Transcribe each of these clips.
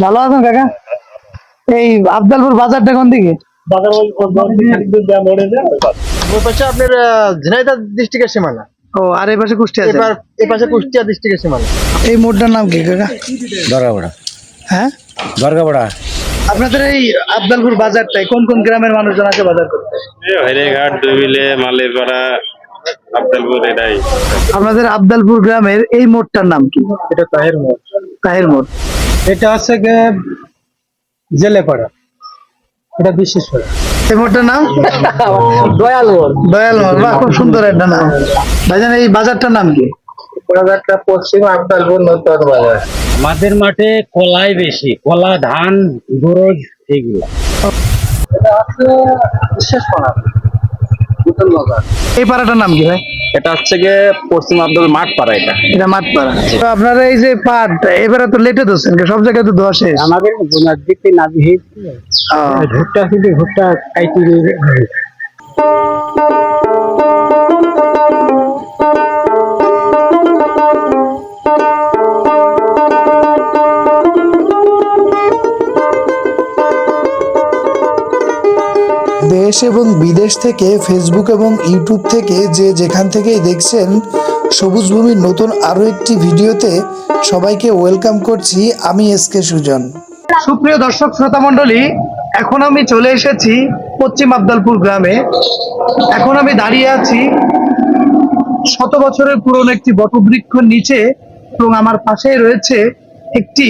ভালো আছেন কাকা? এই আফজালপুর বাজারটা কোন দিকে? ওই পাশে আপনার আহ, ঝিনাইদহ ডিস্ট্রিক্টের সীমানা। ও আর এই পাশে কুষ্টিয়া আছে? এবার এই পাশে কুষ্টিয়া ডিস্ট্রিক্টের সীমানা। এই মোড়টার নাম কি কাকা? দরগাবড়া। হ্যাঁ? দরগাবড়া। আপনাদের এই আফজালপুর বাজারটায় কোন কোন গ্রামের মানুষজন আছে বাজার করতে? হরিঘাট ডুবিলে মালিপাড়া আফজালপুর এটাই। আপনাদের আফজালপুর গ্রামের এই মোড়টার নাম কি? এটা তাহের মোড়। তাহের মোড়। এটা হচ্ছে গিয়ে জেলেপাড়া এটা বিশেষপাড়া এই মোড়টার নাম? দয়াল মোড়। দয়াল মোড় বাহ খুব সুন্দর একটা নাম। ভাইজান এই বাজারটার নাম কি? বাজারটা পশ্চিম আফতালপুর নতুন বাজার। আমাদের মাঠে কলাই বেশি কলা ধান গরজ এগুলো এটা নতুন বাজার। এই পাড়াটার নাম কি ভাই? এটা হচ্ছে গিয়ে পশ্চিম আব্দুল মাঠ পাড়া এটা। এটা মাঠপাড়া। তো আপনারা এই যে পাট এবারে তো লেটে ধরছেন সব জায়গায় তো ধোয়া শেষ। আমাদের বোনার দিকে না দিয়ে ভুট্টা শুধু ভুট্টা কাইতে দেশ এবং বিদেশ থেকে ফেসবুক এবং ইউটিউব থেকে যে যেখান থেকেই দেখছেন সবুজ ভূমির নতুন আরও একটি ভিডিওতে সবাইকে ওয়েলকাম করছি আমি এস কে সুজন। সুপ্রিয় দর্শক, শ্রোতা মণ্ডলী, এখন আমি চলে এসেছি পশ্চিম আবদালপুর গ্রামে। এখন আমি দাঁড়িয়ে আছি শত বছরের পুরনো একটি বটবৃক্ষ নিচে এবং আমার পাশেই রয়েছে একটি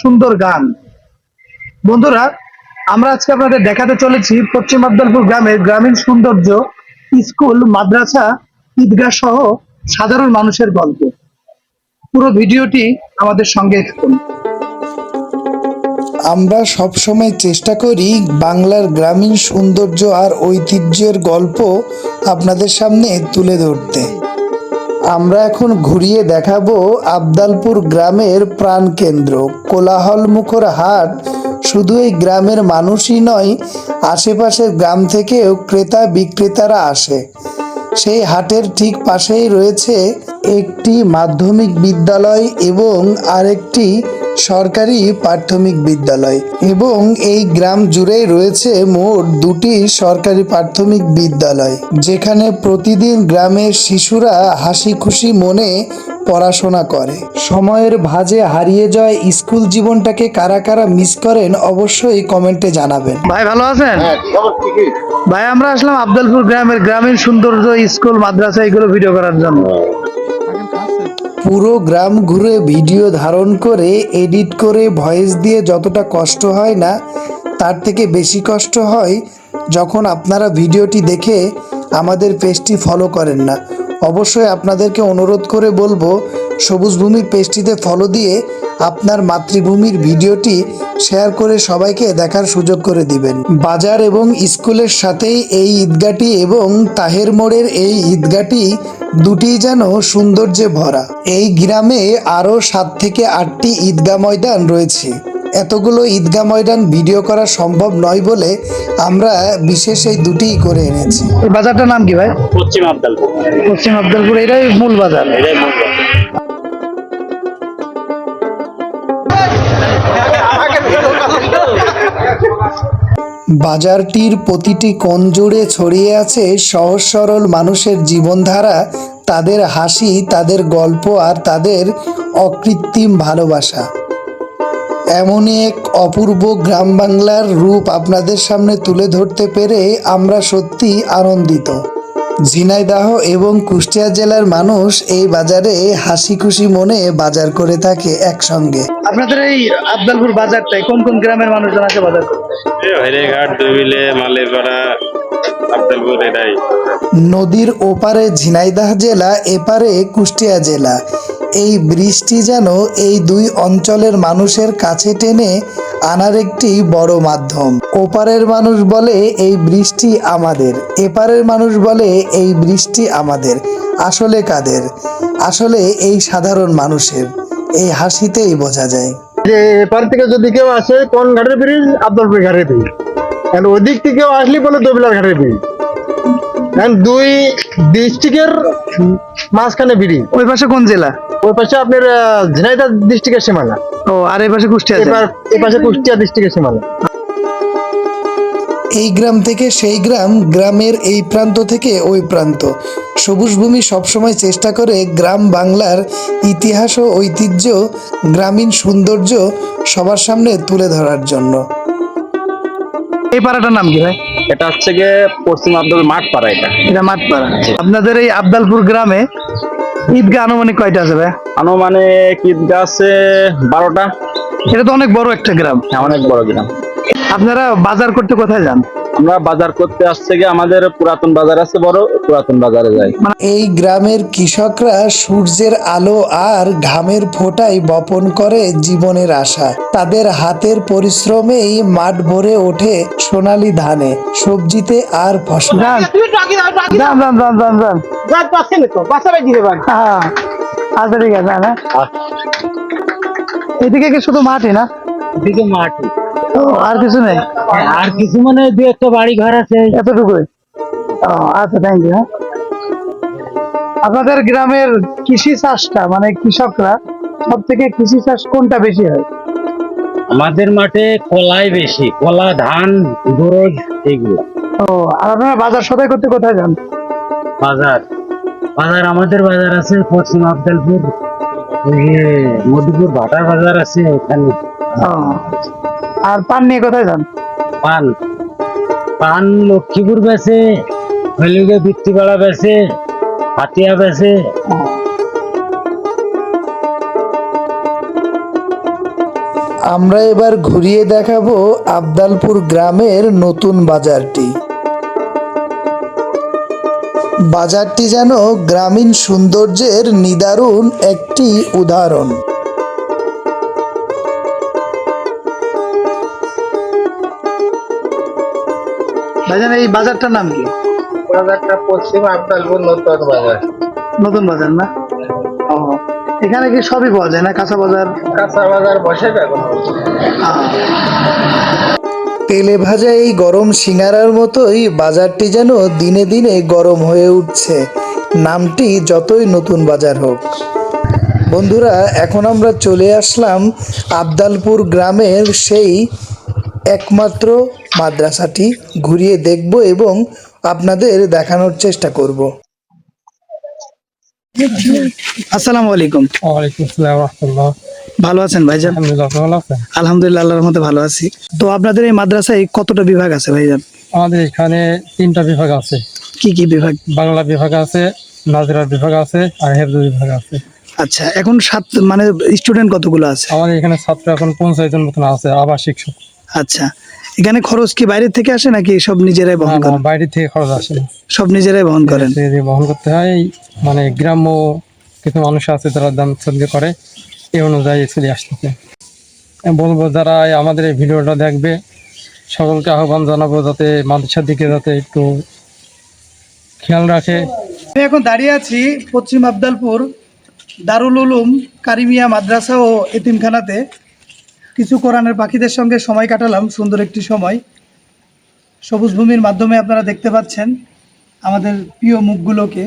সুন্দর গান। বন্ধুরা আমরা আজকে আপনাদের দেখাতে চলেছি পশ্চিম আবদালপুর গ্রামের গ্রামীণ সৌন্দর্য, স্কুল, মাদ্রাসা, ঈদগাহ সহ সাধারণ মানুষের গল্প। পুরো ভিডিওটি আমাদের সঙ্গে থাকুন। আমরা সবসময় চেষ্টা করি বাংলার গ্রামীণ সৌন্দর্য আর ঐতিহ্যের গল্প আপনাদের সামনে তুলে ধরতে। আমরা এখন ঘুরিয়ে দেখাবো আবদালপুর গ্রামের প্রাণকেন্দ্র কোলাহল মুখর হাট শুধু এই গ্রামের মানুষই নয়, আশেপাশের গ্রাম থেকেও ক্রেতা বিক্রেতারা আসে। সেই হাটের ঠিক পাশেই রয়েছে একটি মাধ্যমিক বিদ্যালয় এবং আরেকটি সরকারি প্রাথমিক বিদ্যালয় এবং এই গ্রাম জুড়েই রয়েছে মোট দুটি সরকারি প্রাথমিক বিদ্যালয়। যেখানে প্রতিদিন গ্রামের শিশুরা হাসি খুশি মনে পড়াশোনা করে। সময়ের ভাঁজে হারিয়ে যায় স্কুল জীবনটাকে কারা কারা মিস করেন অবশ্যই কমেন্টে জানাবেন। ভাই ভালো আছেন? ভাই আমরা আসলাম আবদালপুর গ্রামের গ্রামীণ সৌন্দর্য স্কুল মাদ্রাসা এগুলো ভিডিও করার জন্য। পুরো গ্রাম ঘুরে ভিডিও ধারণ করে এডিট করে ভয়েস দিয়ে যতটা কষ্ট হয় না তার থেকে বেশি কষ্ট হয় যখন আপনারা ভিডিওটি দেখে আমাদের পেজটি ফলো করেন না। অবশ্যই আপনাদেরকে অনুরোধ করে বলব, সবুজ ভূমির পেজটিতে ফলো দিয়ে আপনার মাতৃভূমির ভিডিওটি শেয়ার করে সবাইকে দেখার সুযোগ করে দিবেন। বাজার এবং স্কুলের সাথেই এই ঈদগাটি এবং তাহের মোড়ের এই ঈদগাটি দুটি যেন সৌন্দর্যে ভরা। এই গ্রামে আরও সাত থেকে আটটি ঈদগা ময়দান রয়েছে। এতগুলো ঈদগাহ ময়দান ভিডিও করা সম্ভব নয় বলে আমরা বিশেষ এই দুটিই করে এনেছি। এই বাজারটার নাম কি ভাই? পশ্চিম আফজালপুর পশ্চিম আবদালপুর এটাই মূল বাজার। এটাই মূল। বাজারটির প্রতিটি কোণ জুড়ে ছড়িয়ে আছে সহজ সরল মানুষের জীবনধারা তাদের হাসি তাদের গল্প আর তাদের অকৃত্রিম ভালোবাসা। এমনই এক অপূর্ব গ্রাম বাংলার রূপ আপনাদের সামনে তুলে ধরতে পেরে আমরা সত্যি আনন্দিত। ঝিনাইদাহ এবং কুষ্টিয়া জেলার মানুষ এই বাজারে হাসি খুশি মনে বাজার করে থাকে একসঙ্গে। আপনাদের এই আবদালপুর বাজারটায় কোন কোন গ্রামের মানুষজন আছে বাজার করতে? এই হরিঘাট ডুবিলে মালিপাড়া আফজালপুর এটাই। নদীর ওপারে ঝিনাইদাহ জেলা এপারে কুষ্টিয়া জেলা। এই বৃষ্টি যেন এই দুই অঞ্চলের মানুষের কাছে টেনে আনার একটি বড় মাধ্যম। ওপারের মানুষ বলে, এই বৃষ্টি আমাদের। এপারের মানুষ বলে, এই বৃষ্টি আমাদের। আসলে কাদের? আসলে এই সাধারণ মানুষের। এই হাসিতেই বোঝা যায়। যে এপার থেকে যদি কেউ আসে, কোন ঘাটের ব্রিজ? আব্দুলপুর ঘাটের ব্রিজ। ওদিক থেকে কেউ আসলে বলে, দবিলার ঘাটের ব্রিজ। দুই ডিস্ট্রিক্টের মাঝখানে ব্রিজ ওই পাশে কোন জেলা? ওই পাশে আপনার ঝিনাইদহ ডিস্ট্রিক্টের সীমানা। ও আর এই পাশে কুষ্টিয়া এবার এই পাশে কুষ্টিয়া ডিস্ট্রিক্টের সীমানা। এই গ্রাম থেকে সেই গ্রাম গ্রামের এই প্রান্ত থেকে ওই প্রান্ত। সবুজ ভূমি সবসময় চেষ্টা করে গ্রাম বাংলার ইতিহাস ও ঐতিহ্য গ্রামীণ সৌন্দর্য সবার সামনে তুলে ধরার জন্য। এই পাড়াটার নাম কি ভাই? এটা হচ্ছে গিয়ে পশ্চিম আব্দুল মাঠ পাড়া এটা। এটা মাঠ পাড়া আপনাদের এই আব্দালপুর গ্রামে ঈদগাহ আনুমানিক কয়টা আছে ভাই? আনুমানিক ঈদগাহ আছে বারোটা। এটা তো অনেক বড় একটা গ্রাম। অনেক বড় গ্রাম। আপনারা বাজার করতে কোথায় যান? আমরা বাজার করতে আসছে গিয়ে আমাদের পুরাতন বাজার আছে বড় পুরাতন বাজারে যাই। এই গ্রামের কৃষকরা সূর্যের আলো আর ঘামের ফোঁটায় বপন করে জীবনের আশা। তাদের হাতের পরিশ্রমেই মাঠ ভরে ওঠে সোনালী ধানে। সবজিতে আর ফসল আচ্ছা ঠিক আছে এদিকে কি শুধু মাঠে না? এদিকে মাটি ও, আর কিছু নেই? আর কিছু মানে দু একটা বাড়ি ঘর আছে। এতটুকুই? আচ্ছা থ্যাংক ইউ হ্যাঁ। আপনাদের গ্রামের কৃষি চাষটা মানে কৃষকরা সব থেকে কৃষি চাষ কোনটা বেশি হয়? আমাদের মাঠে কলাই বেশি কলা ধান গরজ এগুলো। ও আর আপনারা বাজার সদাই করতে কোথায় যান? বাজার। বাজার আমাদের বাজার আছে পশ্চিম আফজালপুর মধুপুর ভাটার বাজার আছে ওখানে ও আর পান নিয়ে কোথায় যান? পান। পান লক্ষ্মীপুর বেছে হলিগে বৃত্তিপাড়া বেছে হাতিয়া বেছে। আমরা এবার ঘুরিয়ে দেখাবো আবদালপুর গ্রামের নতুন বাজারটি। বাজারটি যেন গ্রামীণ সৌন্দর্যের নিদারুণ একটি উদাহরণ। ভাইজান এই বাজারটার নাম কি? বাজারটা পশ্চিম আফতালপুর নতুন বাজার। নতুন বাজার না? ও এখানে কি সবই পাওয়া যায় না? কাঁচা বাজার? কাঁচা বাজার বসে এখন তেলে ভাজা এই গরম সিঙ্গারার মতোই বাজারটি যেন দিনে দিনে গরম হয়ে উঠছে। নামটি যতই নতুন বাজার হোক। বন্ধুরা এখন আমরা চলে আসলাম আবদালপুর গ্রামের সেই একমাত্র মাদ্রাসাটি ঘুরিয়ে দেখব এবং আপনাদের দেখানোর চেষ্টা করব। আসসালামু আলাইকুম। ওয়ালাইকুম আসসালাম রহমতুল্লাহ। ভালো আছেন ভাইজান? আলহামদুলিল্লাহ আল্লাহর রহমতে ভালো আছি। তো আপনাদের এই মাদ্রাসায় কতটা বিভাগ আছে ভাইজান? আমাদের এখানে তিনটা বিভাগ আছে। কি কি বিভাগ? বাংলা বিভাগ আছে নাজরার বিভাগ আছে আর হেফজ বিভাগ আছে। আচ্ছা এখন সাত মানে স্টুডেন্ট কতগুলো আছে? আমাদের এখানে ছাত্র এখন পঞ্চাশ জন মতন আছে আবাসিক। আচ্ছা এখানে খরচ কি বাইরে থেকে আসে নাকি সব নিজেরাই বহন করেন? বাইরে থেকে খরচ আসে সব নিজেরাই বহন করেন? বহন করতে হয় মানে গ্রাম্য কিছু মানুষ আছে যারা দাম সদ্য করে এই অনুযায়ী চলে আসতেছে। বলব যারা আমাদের এই ভিডিওটা দেখবে সকলকে আহ্বান জানাব যাতে মাদ্রাসার দিকে যাতে একটু খেয়াল রাখে। আমি এখন দাঁড়িয়ে আছি পশ্চিম আবদালপুর দারুল উলুম কারিমিয়া মাদ্রাসা ও এতিমখানাতে। কিছু কোরআনের পাখিদের সঙ্গে সময় কাটালাম সুন্দর একটি সময়। সবুজ ভূমির মাধ্যমে আপনারা দেখতে পাচ্ছেন আমাদের প্রিয় মুখগুলোকে।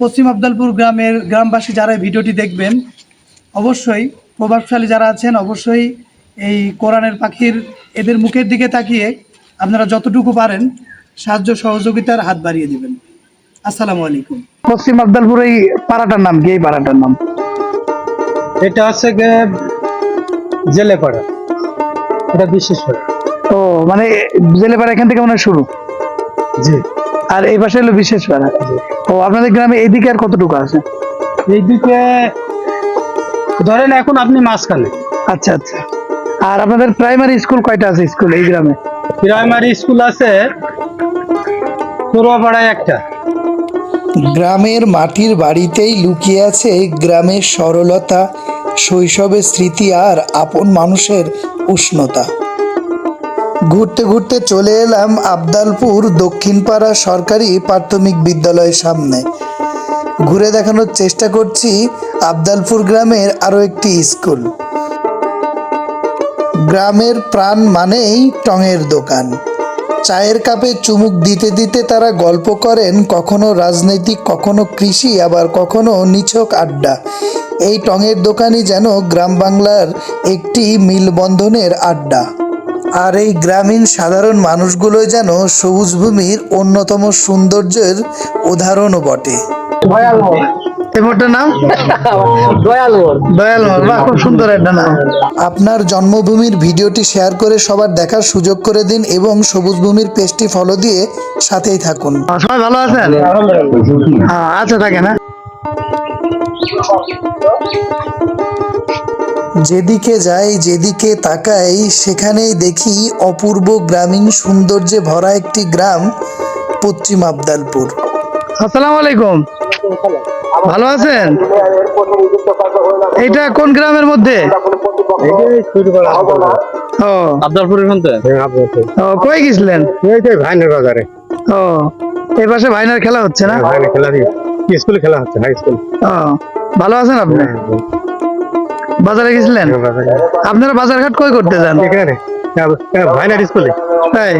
পশ্চিম আবদালপুর গ্রামের গ্রামবাসী যারা এই ভিডিওটি দেখবেন অবশ্যই প্রভাবশালী যারা আছেন অবশ্যই এই কোরআনের পাখির এদের মুখের দিকে তাকিয়ে আপনারা যতটুকু পারেন সাহায্য সহযোগিতার হাত বাড়িয়ে দিবেন। আসসালামু আলাইকুম। পশ্চিম আবদালপুর এই পাড়াটার নাম কি এই পাড়াটার নাম? এটা হচ্ছে জেলে পাড়া। এটা বিশেষ পাড়া ও মানে জেলে পাড়া এখান থেকে মনে শুরু? জি। আর এই পাশে হলো বিশেষ পাড়া? ও আপনাদের গ্রামে এইদিকে আর কতটুকু আছে? এইদিকে ধরেন এখন আপনি মাঝখানে। আচ্ছা আচ্ছা। আর আপনাদের প্রাইমারি স্কুল কয়টা আছে স্কুল এই গ্রামে? প্রাইমারি স্কুল আছে পড়ায় একটা। গ্রামের মাটির বাড়িতেই লুকিয়ে আছে গ্রামের সরলতা শৈশবের স্মৃতি আর আপন মানুষের উষ্ণতা। ঘুরতে ঘুরতে চলে এলাম আবদালপুর দক্ষিণপাড়া সরকারি প্রাথমিক বিদ্যালয়ের সামনে। ঘুরে দেখানোর চেষ্টা করছি আবদালপুর গ্রামের আরও একটি স্কুল। গ্রামের প্রাণ মানেই টঙের দোকান। চায়ের কাপে চুমুক দিতে দিতে তারা গল্প করেন কখনো রাজনৈতিক, কখনো কৃষি, আবার কখনো নিছক আড্ডা। এই টঙের দোকানই যেন গ্রাম বাংলার একটি মিলবন্ধনের আড্ডা। আর এই গ্রামীণ সাধারণ মানুষগুলো যেন সবুজভূমির অন্যতম সৌন্দর্যের উদাহরণও বটে। এই মোড়টার নাম? দয়াল মোড়। বাহ খুব সুন্দর একটা নাম। আপনার জন্মভূমির ভিডিওটি শেয়ার করে সবার দেখার সুযোগ করে দিন এবং সবুজ ভূমির পেজটি ফলো দিয়ে সাথেই থাকুন। সবাই ভালো আছেন? হ্যাঁ, আচ্ছা থাকে না যেদিকে যাই যেদিকে তাকাই সেখানেই দেখি অপূর্ব গ্রামীণ সৌন্দর্যে ভরা একটি গ্রাম পশ্চিম আবদালপুর। আসসালামু আলাইকুম। ভালো আছেন? এটা কোন গ্রামের মধ্যে? ও। আবদালপুরের মধ্যে? ও কই গেছিলেন? ভাইনের বাজারে। ও এই পাশে ভাইনার খেলা হচ্ছে না? ভাইনের খেলা স্কুলে খেলা হচ্ছে হাই স্কুল। ও ভালো আছেন আপনি? বাজারে গেছিলেন? আপনারা বাজার ঘাট কই করতে যান? এখানে? ভাইনার স্কুলে। হ্যাঁ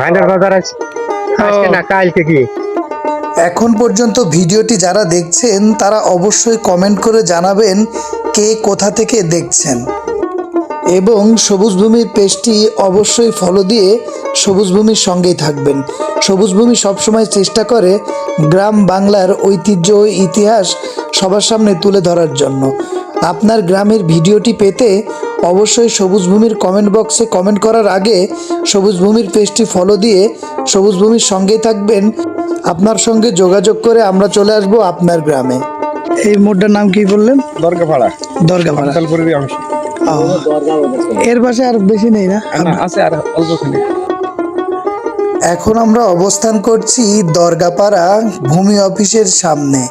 ভাইনার বাজার আছে। আজকে না কালকে কি এখন পর্যন্ত ভিডিওটি যারা দেখছেন, তারা অবশ্যই কমেন্ট করে জানাবেন কে কোথা থেকে দেখছেন। এবং সবুজ ভূমির পেজটি অবশ্যই ফলো দিয়ে সবুজ ভূমির সঙ্গেই থাকবেন। সবুজ ভূমি সবসময় চেষ্টা করে গ্রাম বাংলার ঐতিহ্য ও ইতিহাস সবার সামনে তুলে ধরার জন্য। আপনার গ্রামের ভিডিওটি পেতে অবশ্যই সবুজ ভূমির কমেন্ট বক্সে কমেন্ট করার আগে সবুজ ভূমির পেজটি ফলো দিয়ে সবুজ ভূমির সঙ্গেই থাকবেন। আপনার সঙ্গে যোগাযোগ করে আমরা চলে আসব আপনার গ্রামে। এই মোড়টার নাম কি বললেন? দরগাপাড়া। দরগাপাড়া। অংশ। এর পাশে আর বেশি নেই না? আছে আর অল্প খালি এখন আমরা অবস্থান করছি দরগাপাড়া ভূমি অফিসের সামনে।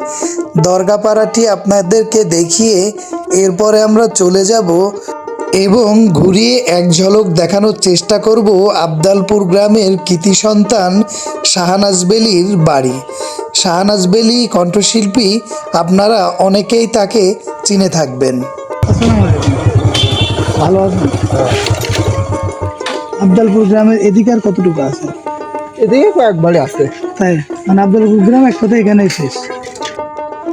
দরগাপাড়াটি আপনাদেরকে দেখিয়ে এরপরে আমরা চলে যাব এবং ঘুরিয়ে এক ঝলক দেখানোর চেষ্টা করব আবদালপুর গ্রামের কৃতি সন্তান শাহানাজ বেলির বাড়ি। শাহানাজ বেলি কণ্ঠশিল্পী আপনারা অনেকেই তাকে চিনে থাকবেন। ভালো আছেন? আবদালপুর গ্রামের এদিকে আর কতটুকু আছে? এদিকে কয়েক বাড়ি আছে। তাই? মানে আবদালপুর গ্রাম এক কথা এখানেই শেষ।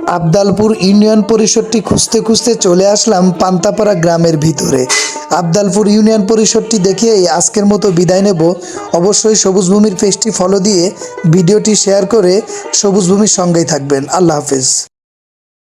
আবদালপুর ইউনিয়ন পরিষদটি খুঁজতে খুঁজতে চলে আসলাম পান্তাপাড়া গ্রামের ভিতরে। আবদালপুর ইউনিয়ন পরিষদটি দেখেই আজকের মতো বিদায় নেব। অবশ্যই সবুজ ভূমির পেজটি ফলো দিয়ে ভিডিওটি শেয়ার করে সবুজ ভূমির সঙ্গেই থাকবেন। আল্লাহ হাফেজ।